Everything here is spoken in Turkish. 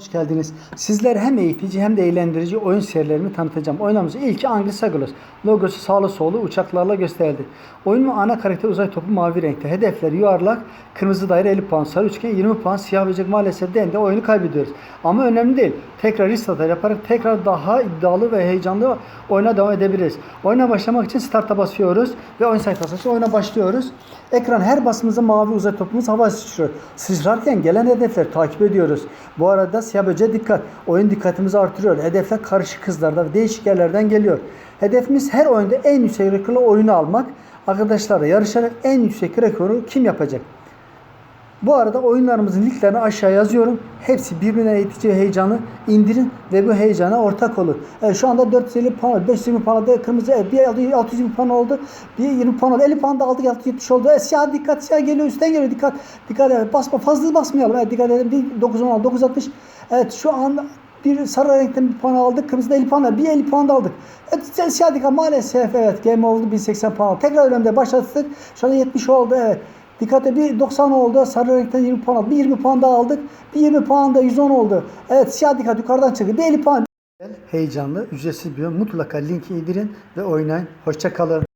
Hoş geldiniz. Sizler hem eğitici hem de eğlendirici oyun serilerimi tanıtacağım. Oyunumuzun ilki Anglis Agulus. Logosu sağlı sollu uçaklarla gösterildi. Oyunun ana karakteri uzay topu mavi renkte. Hedefler yuvarlak, kırmızı daire 50 puan, sarı üçgen 20 puan, siyah böcek maalesef de oyunu kaybediyoruz. Ama önemli değil. Tekrar restart yaparak tekrar daha iddialı ve heyecanlı oyuna devam edebiliriz. Oyuna başlamak için start'a basıyoruz ve oyun sayfası oyuna başlıyoruz. Ekran her basımızda mavi uzay topumuz hava sıçrıyor. Sıçrarken gelen hedefleri takip ediyoruz. Bu arada siyah böceğe dikkat. Oyun dikkatimizi artırıyor. Hedefler karışık hızlarda ve değişik yerlerden geliyor. Hedefimiz her oyunda en yüksek rekorla oyunu almak. Arkadaşlarla yarışarak en yüksek rekoru kim yapacak? Bu arada oyunlarımızın linklerini aşağı yazıyorum. Hepsi birbirine eğitici heyecanı indirin ve bu heyecana ortak olun. Evet, şu anda 450 puan, 520 puan oldu. Kırmızı evet, bir 620 puan oldu. Bir 20 puan oldu. 50 puan da aldık 670 oldu. Evet, siyah dikkat siyah geliyor üstten geliyor dikkat. Dikkat evet, basma fazla basmayalım. Evet, dikkat edin. Bir 916 960. Evet şu an bir sarı renkten bir puan aldık. Kırmızıda 50 puan aldık. Bir 50 puan da aldık. Evet, siyah dikkat maalesef evet game oldu 1080 puan. Tekrar önemli başlattık. Şu anda 70 oldu evet. Dikkat et bir 90 oldu. Sarı renkten 20 puan aldık. Bir 20 puan daha aldık. Bir 20 puan da 110 oldu. Evet siyah dikkat yukarıdan çıktı. Bir 50 puan. Heyecanlı, ücretsiz bir. Mutlaka linki indirin ve oynayın. Hoşça kalın.